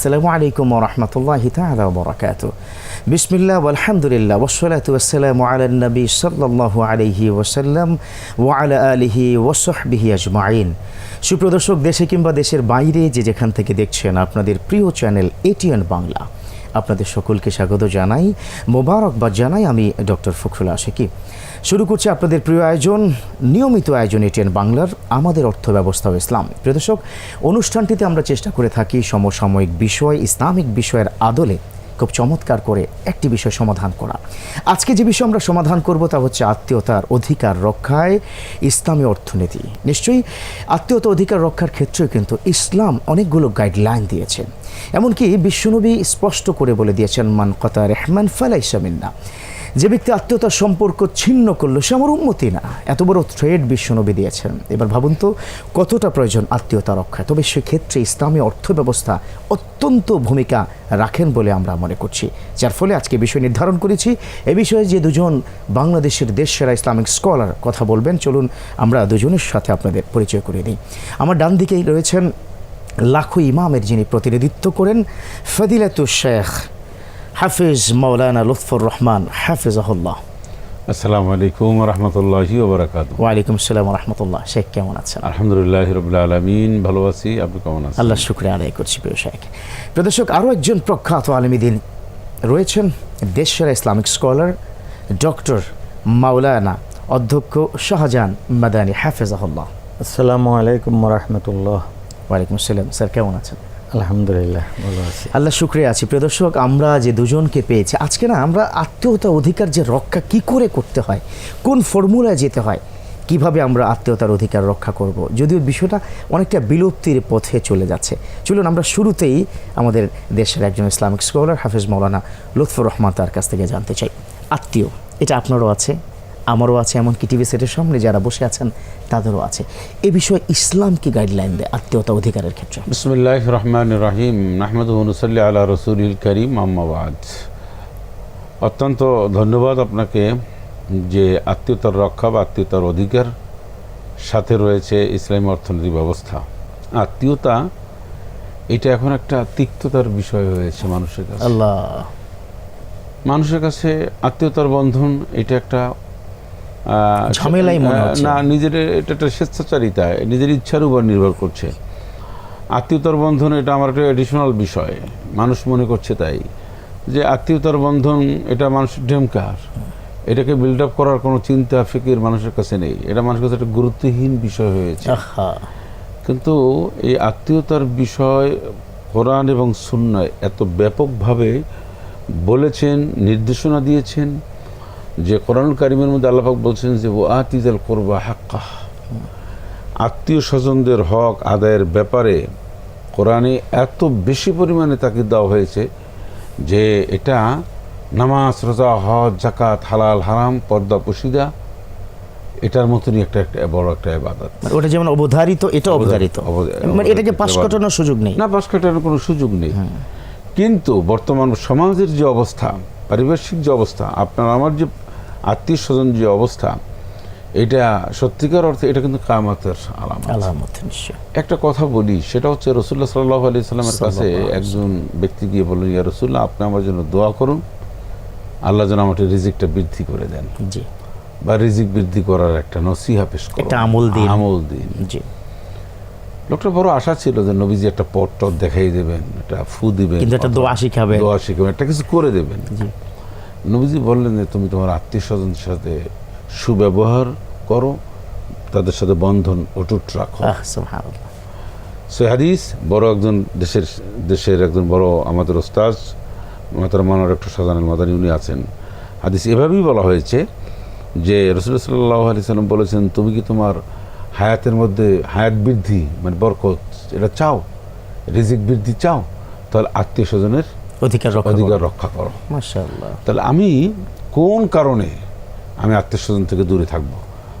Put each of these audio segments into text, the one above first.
আসসালামু আলাইকুম রহমতুল্লাহ তাআলা ওয়া বারাকাতুহু। বিসমিল্লাহ আলহামদুলিল্লাহ ওয়াসসালাতু ওয়াসসালামু আলা নবী সাল্লাল্লাহু আলাইহি ওয়াসাল্লাম ওয়া আলা আলিহি ওয়া সাহবিহি আজমাইন। সুপ্রদর্শক দেশে কিংবা দেশের বাইরে যে যেখান থেকে দেখছেন আপনাদের প্রিয় চ্যানেল এটিএন বাংলা আপনাদের সকলকে স্বাগত জানাই মোবারকবাদ জানাই আমি ডক্টর ফখরুল আশেকি। শুরু করছি আপনাদের প্রিয় আয়োজন, নিয়মিত আয়োজন এটিএন বাংলার আমাদের অর্থ ব্যবস্থা ইসলাম। প্রিয় দর্শক, অনুষ্ঠানটিতে আমরা চেষ্টা করে থাকি সমসাময়িক বিষয়, ইসলামিক বিষয়ের আদলে খুব চমৎকার করে একটি বিষয় সমাধান করা। আজকে যে বিষয় আমরা সমাধান করব তা হচ্ছে আত্মীয়তার অধিকার রক্ষায় ইসলামী অর্থনীতি। নিশ্চয়ই আত্মীয়তা অধিকার রক্ষার ক্ষেত্রেও কিন্তু ইসলাম অনেকগুলো গাইডলাইন দিয়েছে। এমনকি বিশ্বনবী স্পষ্ট করে বলে দিয়েছেন, মান কথা রেহমান ফালাইসামিন্না যে ব্যক্তি আত্মীয়তার সম্পর্ক ছিন্ন করল, সে আমার উন্মতি না। এত বড় থ্রেড বিশ্বনবী দিয়েছেন। এবার ভাবুন তো, কতটা প্রয়োজন আত্মীয়তা রক্ষা তবে সেক্ষেত্রে ইসলামী অর্থ ব্যবস্থা অত্যন্ত ভূমিকা রাখেন বলে আমরা মনে করছি। যার ফলে আজকে বিষয় নির্ধারণ করেছি। এ বিষয়ে যে দুজন বাংলাদেশের দেশসেরা ইসলামিক স্কলার কথা বলবেন, চলুন আমরা দুজনের সাথে আপনাদের পরিচয় করে দিই আমার ডান দিকেই রয়েছেন লাখো ইমামের যিনি প্রতিনিধিত্ব করেন, ফদিলাতু শেখ হাফিজ মৌলানা লুৎফর রহমান হাফিজাহুল্লাহ। আসসালামু আলাইকুম রহমতুল্লাহি ওয়ালাইকুম আসসালাম রহমতুল্লাহ শেখ কেমন আছেন? আলহামদুলিল্লাহ রবিল্লা আলমিন ভালো আছি। আপনি কেমন আছেন? আল্লাহ শুক্রিয়া আদায় করছি প্রিয় শেখ। প্রদর্শক আরও একজন প্রখ্যাত আলমীদিন রয়েছেন দেশসেরা ইসলামিক স্কলার ডক্টর মাওলানা অধ্যক্ষ শাহজাহান মাদানী হাফেজাহুল্লাহ। আসসালামু আলাইকুম রহমতুল্লাহ ওয়ালাইকুম আসসালাম। স্যার কেমন আছেন? আলহামদুলিল্লাহ, ভালো আছি। আল্লাহ শুক্রিয়া আছি। প্রিয় দর্শক, আমরা যে দুজনকে পেয়েছি, আজকে না আমরা আত্মীয়তা অধিকার যে রক্ষা কি করে করতে হয়, কোন ফর্মুলায় যেতে হয়, কীভাবে আমরা আত্মীয়তার অধিকার রক্ষা করব, যদিও বিষয়টা অনেকটা বিলুপ্তির পথে চলে যাচ্ছে। চলুন আমরা শুরুতেই আমাদের দেশের একজন ইসলামিক স্কলার হাফিজ মৌলানা লুৎফর রহমান তার কাছ থেকে জানতে চাই। আত্মীয়, এটা আপনারও আছে? আমারও আছে এমনকি টিভি সেটের সামনে যারা বসে আছেন তাদেরও আছে। এ বিষয়ে ইসলাম কি গাইডলাইন দেয় আত্মীয়তা অধিকারের ক্ষেত্রে? বিসমুল্লাহ রহমান রাহিম। নাহমদ নুসল্লি আল্লাহ রসুল করিম আম্মাবাদ অত্যন্ত ধন্যবাদ আপনাকে যে আত্মীয়তার রক্ষা বা আত্মীয়তার অধিকার সাথে রয়েছে ইসলামী অর্থনৈতিক ব্যবস্থা। আত্মীয়তা এটা এখন একটা তিক্ততার বিষয় হয়েছে মানুষের কাছে। আল্লাহ। মানুষের কাছে আত্মীয়তার বন্ধন এটা একটা ঝামেলাই মনে হচ্ছে। না নিজের এটা একটা স্বেচ্ছাচারিতা নিজের ইচ্ছার উপর নির্ভর করছে। আত্মীয়তার বন্ধন এটা আমার একটা অ্যাডিশনাল বিষয়। মানুষ মনে করছে তাই। যে আত্মীয়তার বন্ধন এটা মানুষের ঢেমকার এটাকে বিল্ড আপ করার কোনো চিন্তা ফিকির মানুষের কাছে নেই। এটা মানুষের কাছে একটা গুরুত্বহীন বিষয় হয়েছে। কিন্তু এই আত্মীয়তার বিষয় কোরআন এবং সুন্নায় এত ব্যাপকভাবে বলেছেন নির্দেশনা দিয়েছেন যে কোরআন কারিমের মধ্যে আল্লাহাক বলছেন যে ও আতিজাল করবা হাক্কা। আত্মীয় স্বজনদের হক আদায়ের ব্যাপারে কোরআনে এত বেশি পরিমাণে তাকে দেওয়া হয়েছে যে এটা নামাজ রোজা হজ জাকাত হালাল হারাম পর্দা পশিদা এটার মতনই একটা একটা বড় একটা ইবাদত। মানে ওটা যেমন অবধারিত এটা অবধারিত অবধা- মানে এটাকে পাশ। কাটানোর সুযোগ নেই। না পাশ কাটানোর কোনো সুযোগ নেই। কিন্তু বর্তমান সমাজের যে অবস্থা পারিপার্শ্বিক যে অবস্থা আপনার আমার যে আত্মীয় স্বজন যে অবস্থা এটা সত্যিকার অর্থে এটা কিন্তু কামাতের আলামত। একটা কথা বলি সেটা হচ্ছে রসুল্লাহ সাল্লাহ আলি সাল্লামের কাছে একজন ব্যক্তি গিয়ে বললেন ইয়া রসুল্লাহ আপনি আমার জন্য দোয়া করুন। আল্লাহ যেন আমাকে রিজিকটা বৃদ্ধি করে দেন জি। বা রিজিক বৃদ্ধি করার একটা নসিহা পেশ করুন। আমল দিন। আমল দিন। জি। লোকটা বড় আশা ছিল যে নবীজি একটা পট টট দেখাই দেবেন একটা ফু দিবেন কিন্তু একটা দোয়া শিখাবে দোয়া শিখাবেন একটা কিছু করে দেবেন। নবীজি বললেন যে তুমি তোমার আত্মীয় স্বজনের সাথে সুব্যবহার করো তাদের সাথে বন্ধন অটুট রাখো। সে হাদিস বড় একজন দেশের দেশের একজন বড় আমাদের ওস্তাজ মাতার মানোর একটা সাজানুল মাদানী উনি আছেন। হাদিস এভাবেই বলা হয়েছে যে রসুল্লাহ সাল্লাহ আলি সাল্লাম বলেছেন তুমি কি তোমার হায়াতের মধ্যে হায়াত বৃদ্ধি মানে বরকত এটা চাও রিজিক বৃদ্ধি চাও তাহলে আত্মীয় স্বজনের অধিকার রক্ষা অধিকার রক্ষা করো। মাশাআল্লাহ। তাহলে আমি কোন কারণে আমি আত্মীয় স্বজন থেকে দূরে থাকব?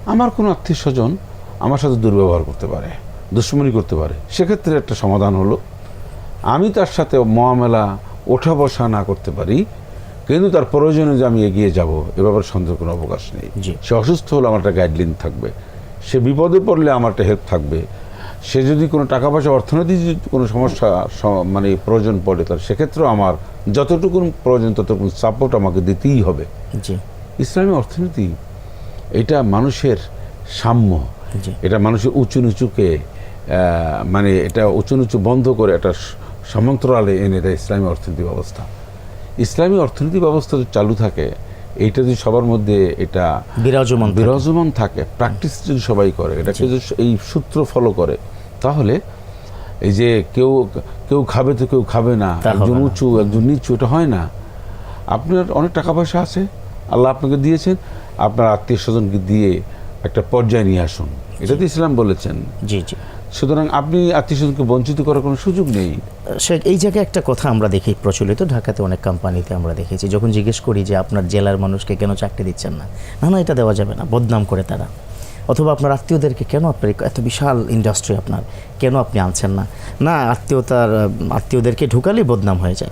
আমার কোনো আত্মীয় স্বজন আমার সাথে দুর্ব্যবহার করতে পারে দুশ্মনী করতে পারে। সেক্ষেত্রে একটা সমাধান হলো আমি তার সাথে মহামেলা ওঠা বসা না করতে পারি কিন্তু তার প্রয়োজনে যে আমি এগিয়ে যাব এ ব্যাপারে সন্দেহ কোনো অবকাশ নেই। সে অসুস্থ হলে আমার একটা গাইডলাইন থাকবে। সে বিপদে পড়লে আমার একটা হেল্প থাকবে। সে যদি কোনো টাকা পয়সা অর্থনৈতিক যদি কোনো সমস্যা মানে প্রয়োজন পড়ে তার সেক্ষেত্রেও আমার যতটুকু প্রয়োজন ততটুকু সাপোর্ট আমাকে দিতেই হবে। জি। ইসলামী অর্থনীতি এটা মানুষের সাম্য। এটা মানুষের উঁচু নিচুকে মানে এটা উঁচু নিচু বন্ধ করে একটা স- সমান্তরালে এনে দেয় ইসলামী অর্থনীতি ব্যবস্থা। ইসলামী অর্থনীতি ব্যবস্থা চালু থাকে এইটা যদি সবার মধ্যে এটা বিরাজমান বিরাজমান থাকে প্র্যাকটিস যদি সবাই করে এটাকে যদি এই সূত্র ফলো করে তাহলে এই যে কেউ কেউ খাবে তো কেউ খাবে না একজন উঁচু একজন নিচু এটা হয় না। আপনার অনেক টাকা পয়সা আছে আল্লাহ আপনাকে দিয়েছেন আপনার আত্মীয় স্বজনকে দিয়ে একটা পর্যায়ে নিয়ে আসুন। এটা তো ইসলাম বলেছেন। জি জি। সুতরাং আপনি আত্মীয়স্বজনকে বঞ্চিত করার কোনো সুযোগ নেই। সে, এই জায়গায় একটা কথা আমরা দেখি প্রচলিত, ঢাকাতে অনেক কোম্পানিতে আমরা দেখেছি, যখন জিজ্ঞেস করি যে আপনার জেলার মানুষকে কেন চাকরি দিচ্ছেন না? না না, এটা দেওয়া যাবে না, বদনাম করে তারা। অথবা আপনার আত্মীয়দেরকে কেন আপনার এত বিশাল ইন্ডাস্ট্রি আপনার, কেন আপনি আনছেন না? না, আত্মীয়তার, আত্মীয়দেরকে ঢুকালেই বদনাম হয়ে যায়।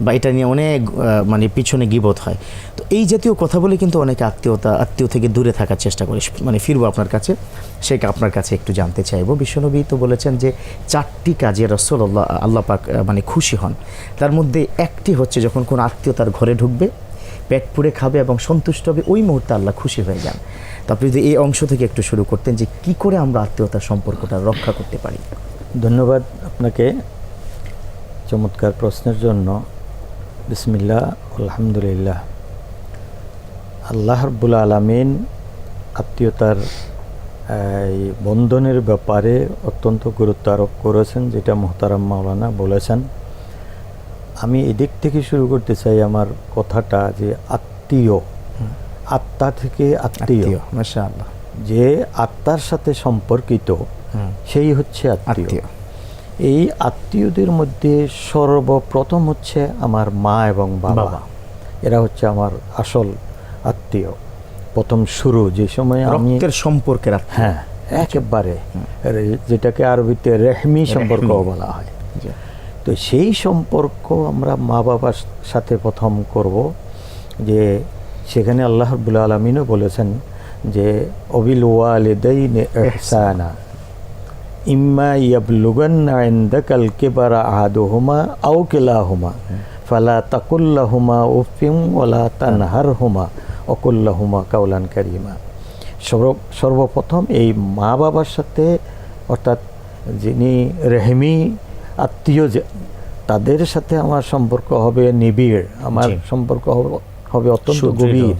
বা এটা নিয়ে অনেক মানে পিছনে গিবত হয়। তো এই জাতীয় কথা বলে কিন্তু অনেকে আত্মীয়তা, আত্মীয় থেকে দূরে থাকার চেষ্টা করে। মানে ফিরবো আপনার কাছে। সে আপনার কাছে একটু জানতে চাইব। বিশ্বনবী তো বলেছেন যে, চারটি কাজে রসল্লাহ আল্লাহ পাক মানে খুশি হন। তার মধ্যে একটি হচ্ছে যখন কোনো আত্মীয় তার ঘরে ঢুকবে, পেট পুড়ে খাবে এবং সন্তুষ্ট হবে, ওই মুহূর্তে আল্লাহ খুশি হয়ে যান। তো আপনি যদি এই অংশ থেকে একটু শুরু করতেন যে, কি করে আমরা আত্মীয়তার সম্পর্কটা রক্ষা করতে পারি? ধন্যবাদ আপনাকে। চমৎকার প্রশ্নের জন্য বিসমিল্লাহ আলহামদুলিল্লাহ। আল্লাহ রব্বুল আলমিন আত্মীয়তার এই বন্ধনের ব্যাপারে অত্যন্ত গুরুত্ব আরোপ করেছেন যেটা মোহতারাম মাওলানা বলেছেন। আমি এদিক থেকে শুরু করতে চাই আমার কথাটা যে আত্মীয় আত্মা থেকে আত্মীয়। মাসা যে আত্মার সাথে সম্পর্কিত সেই হচ্ছে আত্মীয়। এই আত্মীয়দের মধ্যে সর্বপ্রথম হচ্ছে আমার মা এবং বাবা। এরা হচ্ছে আমার আসল আত্মীয়। প্রথম শুরু যে সময় আমি সম্পর্কের হ্যাঁ একেবারে যেটাকে আরবিতে রেহমি সম্পর্ক বলা হয়। তো সেই সম্পর্ক আমরা মা বাবার সাথে প্রথম করব যে সেখানে আল্লাহ রবুল আলমিনও বলেছেন যে অবিল ওয়ালিদাইন ইহসানা। ইম্মা ইয়াবলুগান্না ইনদাকাল কিবারা আহাদুহুমা আও কিলাহুমা ফালা তাকুল্লাহুমা উফিম ওয়ালা তানহারহুমা অকুল্লাহুমা কাউলান কারিমা সর্ব সর্বপ্রথম এই মা বাবার সাথে অর্থাৎ যিনি রেহমি আত্মীয় যে তাদের সাথে আমার সম্পর্ক হবে নিবিড়। আমার সম্পর্ক হবে- হবে অত্যন্ত গভীর।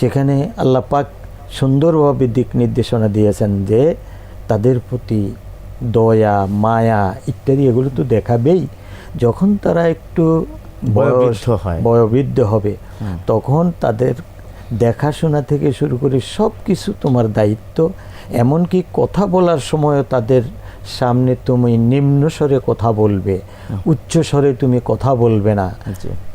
সেখানে আল্লাহ পাক সুন্দরভাবে দিক নির্দেশনা দিয়েছেন যে তাদের প্রতি দয়া মায়া ইত্যাদি এগুলো তো দেখাবেই। যখন তারা একটু বয়স হয়। বয়োবৃদ্ধ হবে তখন তাদের দেখাশোনা থেকে শুরু করে সব কিছু তোমার দায়িত্ব। এমনকি কথা বলার সময়ও তাদের সামনে তুমি নিম্ন স্বরে কথা বলবে উচ্চ স্বরে তুমি কথা বলবে না।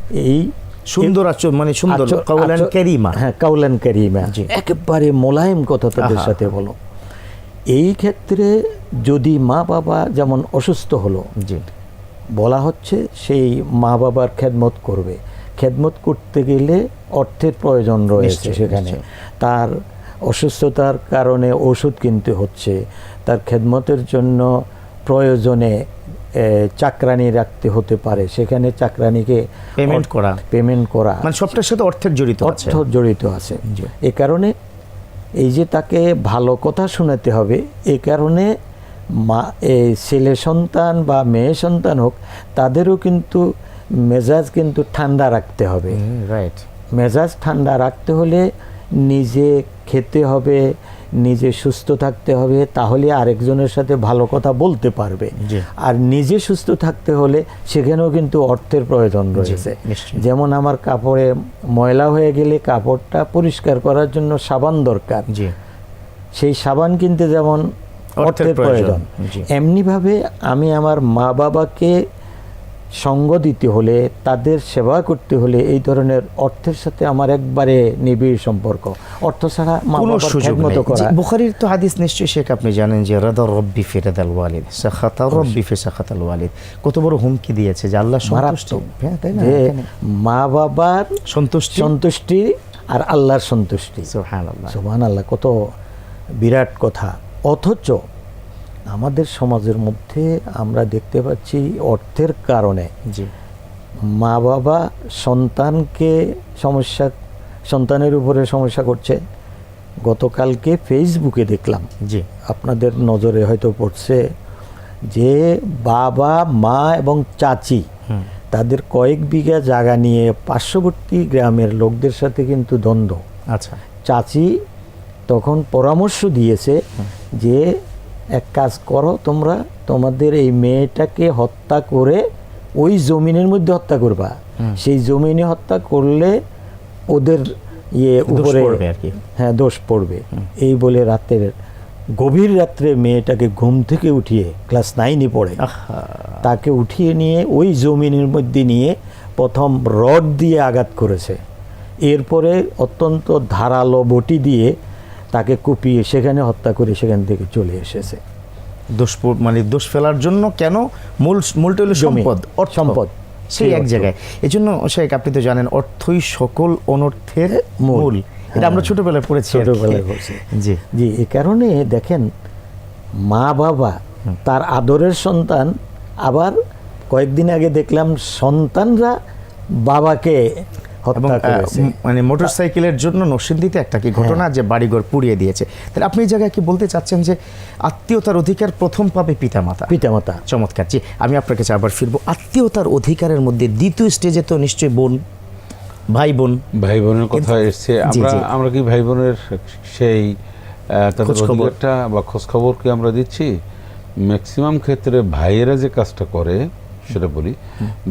এই সুন্দর আচরণ মানে সুন্দর কাউলান কারিমা। হ্যাঁ কাউলান কারিমা। একেবারে মোলায়েম কথা তাদের সাথে বলো। এই ক্ষেত্রে যদি মা বাবা যেমন অসুস্থ হলো জি। বলা হচ্ছে সেই মা বাবার খেদমত করবে। খেদমত করতে গেলে অর্থের প্রয়োজন রয়েছে সেখানে। তার অসুস্থতার কারণে ওষুধ কিনতে হচ্ছে তার খেদমতের জন্য প্রয়োজনে চাকরানি রাখতে হতে পারে। সেখানে চাকরানিকে পেমেন্ট করা। পেমেন্ট করা মানে সবটার সাথে অর্থের জড়িত অর্থ জড়িত আছে। এ কারণে এই যে তাকে ভালো কথা শোনাতে হবে এ কারণে মা এই ছেলে সন্তান বা মেয়ে সন্তান হোক তাদেরও কিন্তু মেজাজ কিন্তু ঠান্ডা রাখতে হবে। রাইট মেজাজ ঠান্ডা রাখতে হলে নিজে খেতে হবে নিজে সুস্থ থাকতে হবে তাহলে আরেকজনের সাথে ভালো কথা বলতে পারবে। আর নিজে সুস্থ থাকতে হলে সেখানেও কিন্তু অর্থের প্রয়োজন রয়েছে। যেমন আমার কাপড়ে ময়লা হয়ে গেলে কাপড়টা পরিষ্কার করার জন্য সাবান দরকার। সেই সাবান কিনতে যেমন অর্থের প্রয়োজন এমনিভাবে আমি আমার মা বাবাকে সঙ্গ দিতে হলে তাদের সেবা করতে হলে এই ধরনের অর্থের সাথে আমার একবারে নিবিড় সম্পর্ক। অর্থ ছাড়া কোনো সুযোগ বুখারীর তো হাদিস নিশ্চয়ই শেখ আপনি জানেন যে রাদা রব্বি ফি রাদাল ওয়ালিদ সাখাতা রব্বি ফি সাখাতাল ওয়ালিদ। কত বড় হুমকি দিয়েছে যে আল্লাহ সন্তুষ্ট। হ্যাঁ যে মা বাবার সন্তুষ্টি? সন্তুষ্টি আর আল্লাহর সন্তুষ্টি। সুবহানাল্লাহ। সুবহান আল্লাহ কত বিরাট কথা। অথচ আমাদের সমাজের মধ্যে আমরা দেখতে পাচ্ছি অর্থের কারণে জি। মা বাবা সন্তানকে সমস্যা সন্তানের উপরে সমস্যা করছে। গতকালকে ফেসবুকে দেখলাম। জি। আপনাদের নজরে হয়তো পড়ছে যে বাবা মা এবং চাচি তাদের কয়েক বিঘা জায়গা নিয়ে পার্শ্ববর্তী গ্রামের লোকদের সাথে কিন্তু দ্বন্দ্ব। আচ্ছা। চাচি তখন পরামর্শ দিয়েছে যে এক কাজ করো তোমরা তোমাদের এই মেয়েটাকে হত্যা করে ওই জমিনের মধ্যে হত্যা করবা। সেই জমিনে হত্যা করলে ওদের ইয়ে উপরে। হ্যাঁ দোষ পড়বে। এই বলে রাতের গভীর রাত্রে মেয়েটাকে ঘুম থেকে উঠিয়ে ক্লাস নাইনে পড়ে। তাকে উঠিয়ে নিয়ে ওই জমিনের মধ্যে নিয়ে প্রথম রড দিয়ে আঘাত করেছে। এরপরে অত্যন্ত ধারালো বটি দিয়ে তাকে কুপিয়ে সেখানে হত্যা করে সেখান থেকে চলে এসেছে। দোষ মানে দোষ ফেলার জন্য কেন? মূল মূলটা হলো সম্পদ অর্থ। সম্পদ। সেই এক জায়গায়। এই জন্য শেখ আপনি তো জানেন অর্থই সকল অনর্থের মূল। এটা আমরা ছোটবেলায় পড়েছি। ছোটবেলায় পড়ছি। জি। জি এ কারণে দেখেন মা বাবা তার আদরের সন্তান আবার কয়েকদিন আগে দেখলাম সন্তানরা বাবাকে মানে মোটরসাইকেলের জন্য নরসিংদীতে একটা কি ঘটনা হ্যাঁ। যে বাড়িঘর পুড়িয়ে দিয়েছে। তাহলে আপনি এই জায়গায় কি বলতে চাচ্ছেন যে আত্মীয়তার অধিকার প্রথম পাবে পিতামাতা? পিতামাতা। চমৎকার। জি আমি আপনার কাছে আবার ফিরবো। আত্মীয়তার অধিকারের মধ্যে দ্বিতীয় স্টেজে তো নিশ্চয়ই বোন ভাই বোন। ভাই বোনের কথা এসছে। আমরা আমরা কি ভাই বোনের সেই তাদের খোঁজখবর। অধিকারটা বা খোঁজ খবর কি আমরা দিচ্ছি? ম্যাক্সিমাম ক্ষেত্রে ভাইয়েরা যে কাজটা করে সেটা বলি।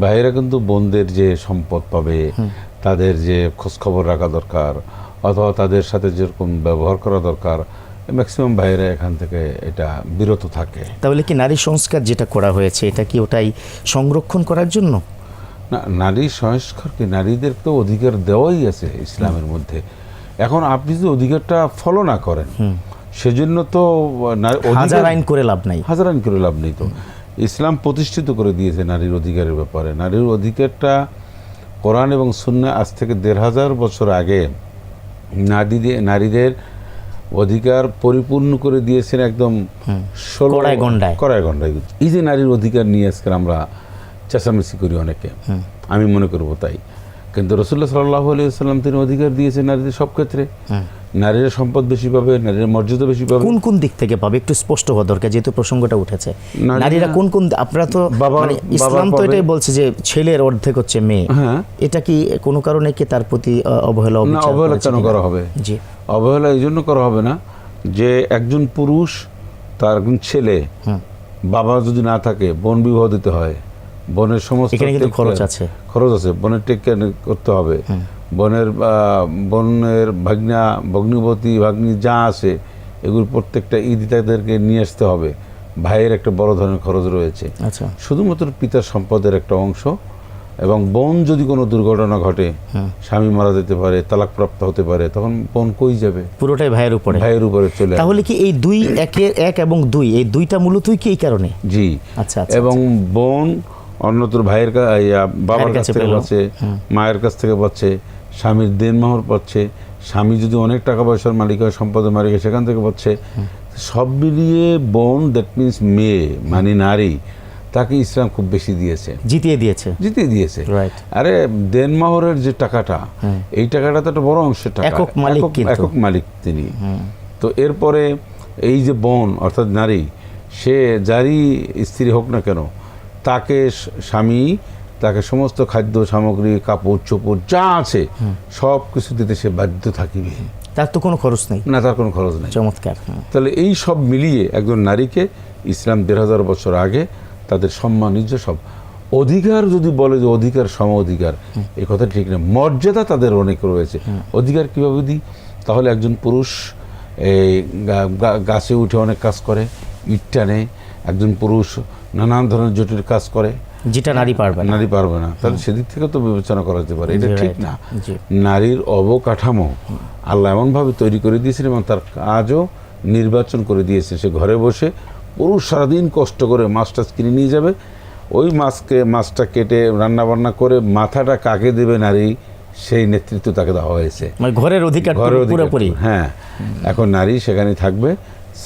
ভাইয়েরা কিন্তু বোনদের যে সম্পদ পাবে তাদের যে খোঁজ খবর রাখা দরকার অথবা তাদের সাথে যেরকম ব্যবহার করা দরকার ম্যাক্সিমাম ভাইয়েরা এখান থেকে এটা বিরত থাকে। তাহলে কি নারী সংস্কার যেটা করা হয়েছে এটা কি ওটাই সংরক্ষণ করার জন্য? না নারী সংস্কার কি নারীদের তো অধিকার দেওয়াই আছে ইসলামের মধ্যে। এখন আপনি যদি অধিকারটা ফলো না করেন সেজন্য তো হাজার আইন করে লাভ নাই। হাজার আইন করে লাভ নেই তো। ইসলাম প্রতিষ্ঠিত করে দিয়েছে নারীর অধিকারের ব্যাপারে। নারীর অধিকারটা কোরআন এবং শূন্য আজ থেকে দেড় হাজার বছর আগে নারীদের নারীদের অধিকার পরিপূর্ণ করে দিয়েছেন একদম ষোলো কড়ায় গন্ডায়। এই যে নারীর অধিকার নিয়ে আজকে আমরা চেঁচামেচি করি অনেকে। আমি মনে করব তাই। কিন্তু রসুল্লাহ সাল্লাহ আলিয়াল্লাম তিনি অধিকার দিয়েছেন নারীদের সব ক্ষেত্রে। নারীরা সম্পদ বেশি পাবে নারীরা মর্যাদা বেশি পাবে। কোন কোন দিক থেকে পাবে? একটু স্পষ্ট হওয়া দরকার যেহেতু প্রসঙ্গটা উঠেছে। নারীরা- কোন কোন আপনারা তো মানে ইসলাম তো এটাই বলছে যে ছেলের অর্ধেক হচ্ছে মেয়ে। হ্যাঁ। এটা কি কোনো কারণে কি তার প্রতি অবহেলা না অবহেলা কেন করা হবে? জি। অবহেলা এই জন্য করা হবে না যে একজন পুরুষ তার একজন ছেলে। বাবা যদি না থাকে বোন বিবাহ দিতে হয় বোনের সমস্ত খরচ আছে। খরচ আছে বোনের টেক কেয়ার করতে হবে। বোনের বোনের ভাগ্না ভগ্নিপতি ভাগ্নি যা আছে এগুলো প্রত্যেকটা ঈদ তাদেরকে নিয়ে আসতে হবে। ভাইয়ের একটা বড় ধরনের খরচ রয়েছে। আচ্ছা। শুধুমাত্র পিতার সম্পদের একটা অংশ এবং বোন যদি কোনো দুর্ঘটনা ঘটে স্বামী মারা যেতে পারে তালাকপ্রাপ্ত হতে পারে তখন বোন কই যাবে? পুরোটাই ভাইয়ের উপরে। ভাইয়ের উপরে চলে তাহলে কি এই দুই একের এক এবং দুই এই দুইটা মূলতই কি এই কারণে? জি। আচ্ছা, আচ্ছা, এবং বোন অন্যত্র ভাইয়ের বাবার কাছ থেকে। পাচ্ছে মায়ের কাছ থেকে পাচ্ছে স্বামীর দেনমোহর পাচ্ছে স্বামী যদি অনেক টাকা পয়সার মালিক হয় সম্পদের মালিক হয় সেখান থেকে পাচ্ছে। সব মিলিয়ে বোন দ্যাট মিনস মেয়ে মানে নারী তাকে ইসলাম খুব বেশি দিয়েছে। জিতিয়ে দিয়েছে। জিতিয়ে দিয়েছে. আরে দেনমাহরের যে টাকাটা এই টাকাটা তো একটা বড় অংশের টাকা। একক মালিক একক- মালিক তিনি। তো এরপরে এই যে বোন অর্থাৎ নারী সে যারই স্ত্রী হোক না কেন তাকে স্বামী তাকে সমস্ত খাদ্য সামগ্রী কাপড় চোপড় যা আছে সব কিছু দিতে সে বাধ্য থাকিবে। তার তো কোনো খরচ নেই। না তার কোনো খরচ নেই। চমৎকার তাহলে এই সব মিলিয়ে একজন নারীকে ইসলাম দেড় হাজার বছর আগে তাদের সম্মান নিজে সব অধিকার যদি বলে যে অধিকার সম অধিকার এই কথা ঠিক না। মর্যাদা তাদের অনেক রয়েছে। অধিকার কীভাবে দিই? তাহলে একজন পুরুষ এই গাছে উঠে অনেক কাজ করে ইট টানে। একজন পুরুষ নানান ধরনের জটিল কাজ করে। যেটা নারী পারবে নারী পারবে না। তাহলে সেদিক থেকে তো বিবেচনা করা যেতে পারে। এটা ঠিক না। নারীর অবকাঠামো আল্লাহ এমনভাবে তৈরি করে দিয়েছেন এবং তার কাজও নির্বাচন করে দিয়েছে। সে ঘরে বসে পুরুষ সারাদিন কষ্ট করে মাছটা কিনে নিয়ে যাবে। ওই মাছকে মাছটা কেটে রান্না বান্না করে মাথাটা কাকে দেবে নারী সেই নেতৃত্ব তাকে দেওয়া হয়েছে। মানে ঘরের অধিকার ঘরের অধিকার। পুরোপুরি। হ্যাঁ। এখন নারী সেখানে থাকবে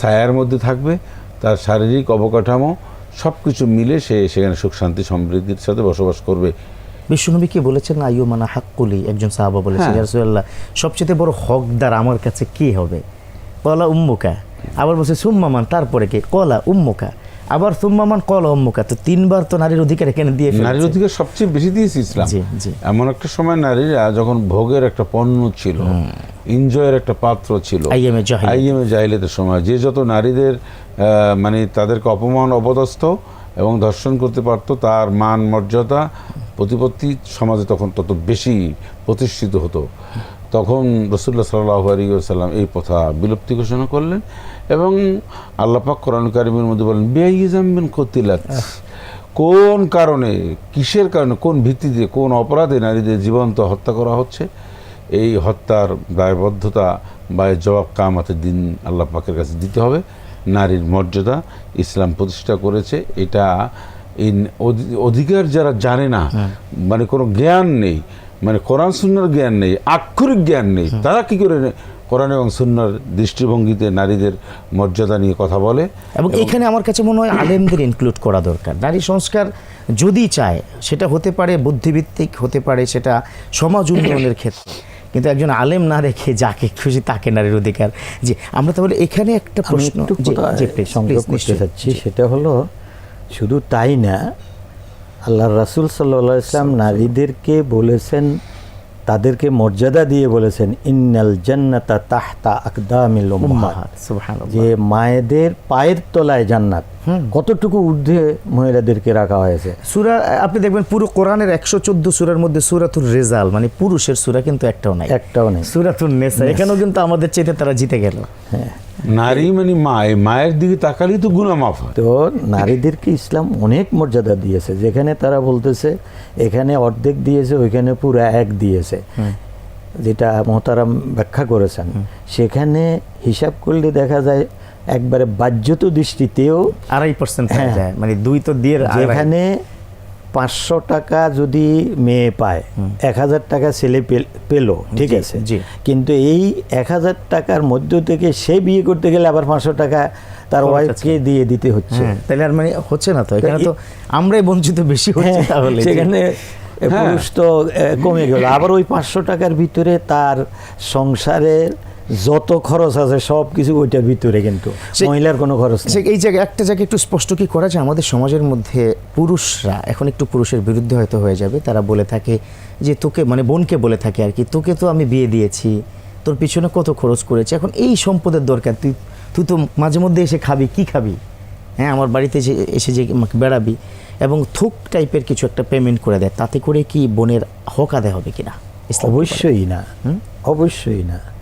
ছায়ার মধ্যে থাকবে তার শারীরিক অবকাঠামো সব কিছু মিলে সে সেখানে সুখ শান্তি সমৃদ্ধির সাথে বসবাস করবে। বিষ্ণুনবী কি বলেছেন? আইয়ু মানা হাক্কুলি একজন সাহাবা বলেছেন। হ্যাঁ। রাসূলুল্লাহ সবচেয়ে বড় হকদার আমার কাছে কি হবে? কলা উম্মুকা আবার বলছে সুম্মামান তারপরে কি? কলা উম্মুকা আবার সুম্মামান কল উম্মুকা তো তিনবার তো নারীর অধিকার এখানে দিয়ে নারীর অধিকার সবচেয়ে বেশি দিয়েছে ইসলাম। এমন একটা সময় নারীরা যখন ভোগের একটা পণ্য ছিল এনজয়ের একটা পাত্র ছিল। আইএমএ জাহিলিয়াতের সময় যে যত নারীদের মানে তাদেরকে অপমান অপদস্থ এবং ধর্ষণ করতে পারত তার মান মর্যাদা প্রতিপত্তি সমাজে তখন তত বেশি প্রতিষ্ঠিত হতো। তখন রসুল্লাহ সাল্লাহ আলী সাল্লাম এই প্রথা বিলুপ্তি ঘোষণা করলেন। এবং আল্লাপাক কোরআন কারিমের মধ্যে বলেন বেআইজামিন কতিলাত। কোন কারণে কিসের কারণে কোন ভিত্তিতে কোন অপরাধে নারীদের জীবন্ত হত্যা করা হচ্ছে? এই হত্যার দায়বদ্ধতা বা জবাব কামাতের দিন আল্লাহ পাকের কাছে দিতে হবে। নারীর মর্যাদা ইসলাম প্রতিষ্ঠা করেছে। এটা এই অধিকার যারা জানে না মানে কোনো জ্ঞান নেই মানে কোরআন সুন্নার জ্ঞান নেই আক্ষরিক জ্ঞান নেই তারা কি করে কোরআন এবং সুন্নার দৃষ্টিভঙ্গিতে নারীদের মর্যাদা নিয়ে কথা বলে এবং এখানে আমার কাছে মনে হয় আলেমদের ইনক্লুড করা দরকার। নারী সংস্কার যদি চায় সেটা হতে পারে বুদ্ধিভিত্তিক হতে পারে সেটা সমাজ উন্নয়নের ক্ষেত্রে। কিন্তু একজন আলেম না রেখে যাকে খুশি তাকে নারীর অধিকার। যে আমরা তাহলে এখানে একটা প্রশ্ন সংযোগ করতে চাচ্ছি সেটা হলো শুধু তাই না আল্লাহ রাসুল সাল্লাহ ইসলাম নারীদেরকে বলেছেন তাদেরকে মর্যাদা দিয়ে বলেছেন ইন্নাল জান্নাতা তাহতা আকদামিল। যে মায়েদের পায়ের তলায় জান্নাত। কতটুকু ঊর্ধ্বে মহিলাদেরকে রাখা হয়েছে? সুরা আপনি দেখবেন পুরো কোরআনের একশো চোদ্দ সুরার মধ্যে সুরাতুর রেজাল মানে পুরুষের সুরা কিন্তু একটাও নাই। একটাও নেই। সুরাতুর নেসা এখানেও কিন্তু আমাদের চাইতে তারা জিতে গেল। নারী মানে মা এই মায়ের দিকে তাকালেই তো গুণা মাফ হয়। তো নারীদেরকে ইসলাম অনেক মর্যাদা দিয়েছে। যেখানে তারা বলতেছে এখানে অর্ধেক দিয়েছে ওইখানে পুরো এক দিয়েছে। যেটা মোহতারাম ব্যাখ্যা করেছেন। সেখানে হিসাব করলে দেখা যায় একবারে বাহ্যত দৃষ্টিতেও আড়াই পার্সেন্ট হ্যাঁ। যায়। মানে দুই তো দিয়ে। যেখানে পাঁচশো টাকা যদি মেয়ে পায় এক হাজার টাকা ছেলে পেল- ঠিক আছে? কিন্তু এই এক হাজার টাকার মধ্য থেকে সে বিয়ে করতে গেলে আবার পাঁচশো টাকা তার ওয়াইফকে দিয়ে দিতে হচ্ছে। হ্যাঁ, তাহলে আর মানে হচ্ছে না তো? এখানে তো আমরাই বঞ্চিত বেশি হচ্ছে হ্যাঁ, তাহলে সেখানে হ্যাঁ। পুরুষ তো কমে গেল। আবার ওই পাঁচশো টাকার ভিতরে তার সংসারের যত খরচ আছে সব কিছু ওইটার ভিতরে কিন্তু। মহিলার কোনো খরচ এই জায়গায় একটা জায়গায় একটু স্পষ্ট কি করা যায়? আমাদের সমাজের মধ্যে পুরুষরা এখন একটু পুরুষের বিরুদ্ধে হয়তো হয়ে যাবে তারা বলে থাকে যে তোকে মানে বোনকে বলে থাকে আর কি তোকে তো আমি বিয়ে দিয়েছি তোর পিছনে কত খরচ করেছে এখন এই সম্পদের দরকার তুই তুই তো মাঝে মধ্যে এসে খাবি কি খাবি? হ্যাঁ আমার বাড়িতে যে এসে যে বেড়াবি? এবং থুক টাইপের কিছু একটা পেমেন্ট করে দেয় তাতে করে কি বোনের হক আদায় হবে কিনা? অবশ্যই না। অবশ্যই না।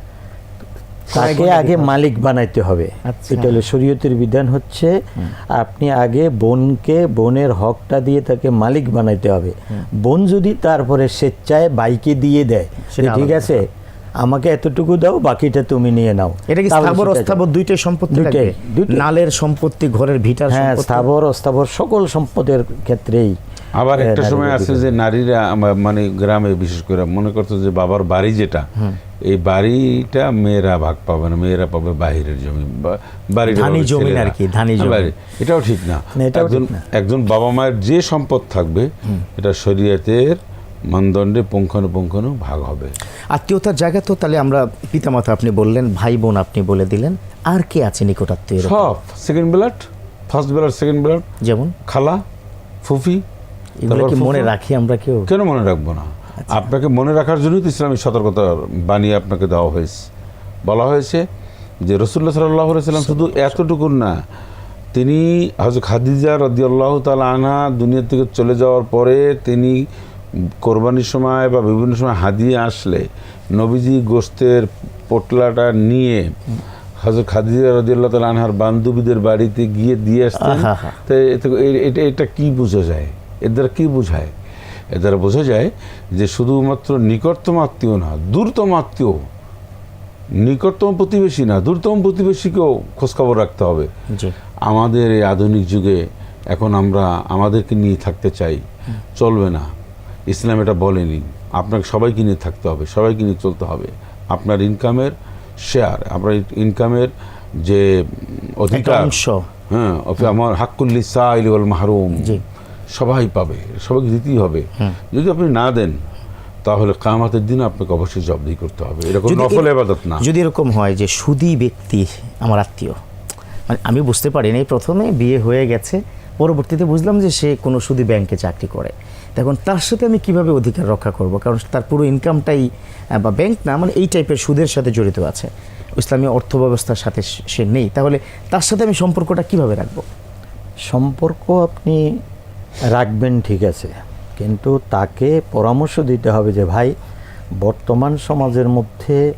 তাকে আগে মালিক বানাইতে হবে। আচ্ছা। এটা হলো শরীয়তের বিধান হচ্ছে আপনি আগে বোনকে বোনের হকটা দিয়ে তাকে মালিক বানাইতে হবে। বোন যদি তারপরে স্বেচ্ছায় বাইকে দিয়ে দেয় ঠিক আছে আমাকে এতটুকু দাও বাকিটা তুমি নিয়ে নাও। এটা কি স্থাবর অস্থাবর দুইটাই সম্পত্তি? নালের সম্পত্তি ঘরের ভিটার হ্যাঁ? স্থাবর অস্থাবর সকল সম্পদের ক্ষেত্রেই। আবার হ্যাঁ, একটা সময় আছে যে নারীরা মানে গ্রামে বিশেষ করে মনে করতো যে বাবার বাড়ি যেটা এই বাড়িটা মেয়েরা ভাগ পাবে না মেয়েরা পাবে বাহিরের জমি ছেলেরা। আর কি, ধানি হ্যাঁ, জমি। এটাও ঠিক না। একজন একজন বাবা মায়ের যে সম্পদ থাকবে এটা শরীয়তের মানদণ্ডে পুঙ্খানুপুঙ্খানু ভাগ হবে। আত্মীয়তার জায়গা তো তাহলে আমরা পিতামাতা আপনি বললেন ভাই বোন আপনি বলে দিলেন আর কে আছে নিকটাত্মীয়? সব second blood first blood second blood যেমন? খালা ফুফি এগুলো কি মনে রাখি আমরা কেউ? কেন মনে রাখব না? আপনাকে মনে রাখার জন্যই তো ইসলামী সতর্কতা বানিয়ে আপনাকে দেওয়া হয়েছে। বলা হয়েছে যে রসুল্লাহ সাল্লাহ সাল্লাম শুধু এতটুকু না তিনি হজরত খাদিজা রদিয়াল্লাহ তাল আনহা দুনিয়া থেকে চলে যাওয়ার পরে তিনি কোরবানির সময় বা বিভিন্ন সময় হাদিয়ে আসলে নবীজি গোস্তের পোটলাটা নিয়ে হজরত খাদিজা রদিয়াল্লাহ তাল আনহার বান্ধবীদের বাড়িতে গিয়ে দিয়ে আসতেন। আহা। তো এটা এটা কি বোঝা যায়? এর দ্বারা কি বোঝায়? এর দ্বারা বোঝা যায় যে শুধুমাত্র নিকটতম আত্মীয় না দূরতম আত্মীয় নিকটতম প্রতিবেশী না দূরতম প্রতিবেশীকেও খোঁজখবর রাখতে হবে। আমাদের এই আধুনিক যুগে এখন আমরা আমাদেরকে নিয়ে থাকতে চাই চলবে না। ইসলাম এটা বলেনি। আপনাকে সবাইকে নিয়ে থাকতে হবে সবাইকে নিয়ে চলতে হবে। আপনার ইনকামের শেয়ার আপনার ইনকামের যে অধিকার হ্যাঁ আমার হাক্কুল্লি সাইল মাহরুম। সবাই পাবে সবাইকে দিতেই হবে। যদি আপনি না দেন তাহলে কামাতের দিন আপনাকে অবশ্যই জবাবদিহি করতে হবে। এরকম যদি নফল এবাদত না। যদি এরকম হয় যে সুদী ব্যক্তি আমার আত্মীয় মানে আমি বুঝতে পারিনি প্রথমে বিয়ে হয়ে গেছে পরবর্তীতে বুঝলাম যে সে কোনো সুদি ব্যাংকে চাকরি করে। তখন তার সাথে আমি কীভাবে অধিকার রক্ষা করব? কারণ তার পুরো ইনকামটাই বা ব্যাংক না মানে এই টাইপের সুদের সাথে জড়িত আছে। ইসলামী অর্থ ব্যবস্থার সাথে সে নেই। তাহলে তার সাথে আমি সম্পর্কটা কীভাবে রাখব? সম্পর্ক আপনি রাখবেন ঠিক আছে। কিন্তু তাকে পরামর্শ দিতে হবে যে ভাই বর্তমান সমাজের মধ্যে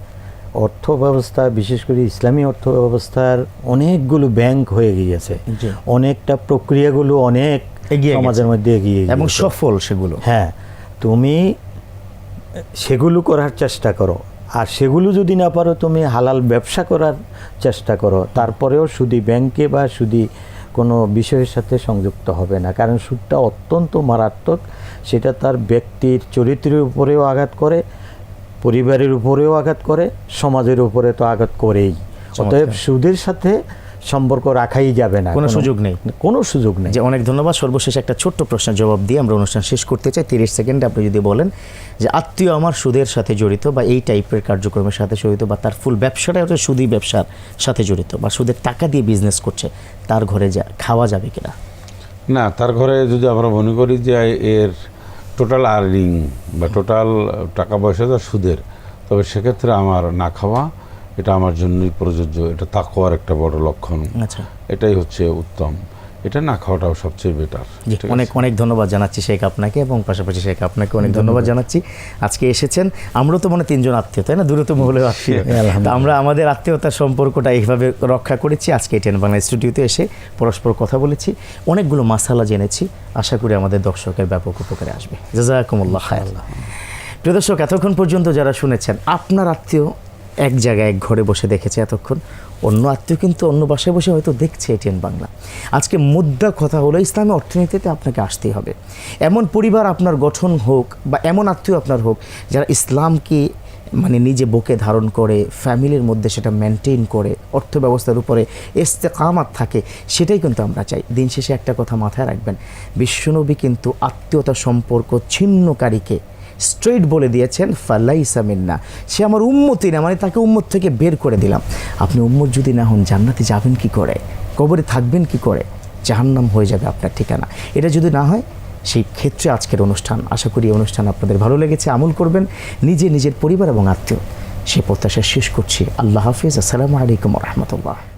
অর্থ ব্যবস্থা বিশেষ করে ইসলামী অর্থ ব্যবস্থার অনেকগুলো ব্যাংক হয়ে গিয়েছে। অনেকটা প্রক্রিয়াগুলো অনেক এগিয়ে সমাজের মধ্যে এগিয়ে এবং সফল সেগুলো। হ্যাঁ তুমি সেগুলো করার চেষ্টা করো। আর সেগুলো যদি না পারো তুমি হালাল ব্যবসা করার চেষ্টা করো। তারপরেও শুধু ব্যাংকে বা শুধু কোনো বিষয়ের সাথে সংযুক্ত হবে না। কারণ সুদটা অত্যন্ত মারাত্মক। সেটা তার ব্যক্তির চরিত্রের উপরেও আঘাত করে পরিবারের উপরেও আঘাত করে সমাজের উপরে তো আঘাত করেই। অতএব সুদের সাথে সম্পর্ক রাখাই যাবে না। কোনো সুযোগ নেই। কোনো সুযোগ নেই। যে অনেক ধন্যবাদ। সর্বশেষ একটা ছোট্ট প্রশ্নের জবাব দিয়ে আমরা অনুষ্ঠান শেষ করতে চাই। তিরিশ সেকেন্ডে আপনি যদি বলেন যে আত্মীয় আমার সুদের সাথে জড়িত বা এই টাইপের কার্যক্রমের সাথে জড়িত বা তার ফুল ব্যবসাটা হচ্ছে সুদী ব্যবসার সাথে জড়িত বা সুদের টাকা দিয়ে বিজনেস করছে তার ঘরে যা খাওয়া যাবে কিনা? না তার ঘরে যদি আমরা মনে করি যে এর টোটাল আর্নিং বা টোটাল টাকা পয়সা তার সুদের তবে সেক্ষেত্রে আমার না খাওয়া এটা আমার জন্যই প্রযোজ্য এটা তাকওয়ার একটা বড় লক্ষণ। আচ্ছা। এটাই হচ্ছে উত্তম। এটা না খাওয়াটাও সবচেয়ে বেটার অনেক অনেক ধন্যবাদ জানাচ্ছি শেখ আপনাকে এবং পাশাপাশি শেখ আপনাকে অনেক ধন্যবাদ জানাচ্ছি। আজকে এসেছেন আমরা তো মানে তিনজন আত্মীয় তাই না? দূরতম হলেও আত্মীয়। তা আমরা আমাদের আত্মীয়তার সম্পর্কটা এইভাবে রক্ষা করেছি। আজকে টেন বাংলা স্টুডিওতে এসে পরস্পর কথা বলেছি। অনেকগুলো মাসালা জেনেছি। আশা করি আমাদের দর্শকের ব্যাপক উপকারে আসবে। জাজাকুমুল্লাহ খায়াল প্রিয় দর্শক এতক্ষণ পর্যন্ত যারা শুনেছেন আপনার আত্মীয় এক জায়গায় এক ঘরে বসে দেখেছে এতক্ষণ। অন্য আত্মীয় কিন্তু অন্য বাসায় বসে হয়তো দেখছে এটিএন বাংলা। আজকে মুদ্রা কথা হলো, ইসলামী অর্থনীতিতে আপনাকে আসতেই হবে। এমন পরিবার আপনার গঠন হোক বা এমন আত্মীয় আপনার হোক, যারা ইসলামকে মানে নিজে বুকে ধারণ করে, ফ্যামিলির মধ্যে সেটা মেনটেন করে অর্থ ব্যবস্থার উপরে ইস্তেকামাত থাকে, সেটাই কিন্তু আমরা চাই। দিন শেষে একটা কথা মাথায় রাখবেন, বিশ্বনবী কিন্তু আত্মীয়তা সম্পর্ক ছিন্নকারীকে স্ট্রেট বলে দিয়েছেন ফাল্লাইসা মিন্না। সে আমার উম্মতি না মানে তাকে উম্মত থেকে বের করে দিলাম। আপনি উম্মত যদি না হন, জান্নাতে যাবেন কি করে? কবরে থাকবেন কি করে? জাহান্নাম হয়ে যাবে আপনার ঠিকানা। এটা যদি না হয়, সেই ক্ষেত্রে আজকের অনুষ্ঠান, আশা করি অনুষ্ঠান আপনাদের ভালো লেগেছে, আমল করবেন নিজে, নিজের পরিবার এবং আত্মীয়। সে প্রত্যাশা শেষ করছি। আল্লাহ হাফিজ। আসসালামু আলাইকুম রহমতুল্লাহ।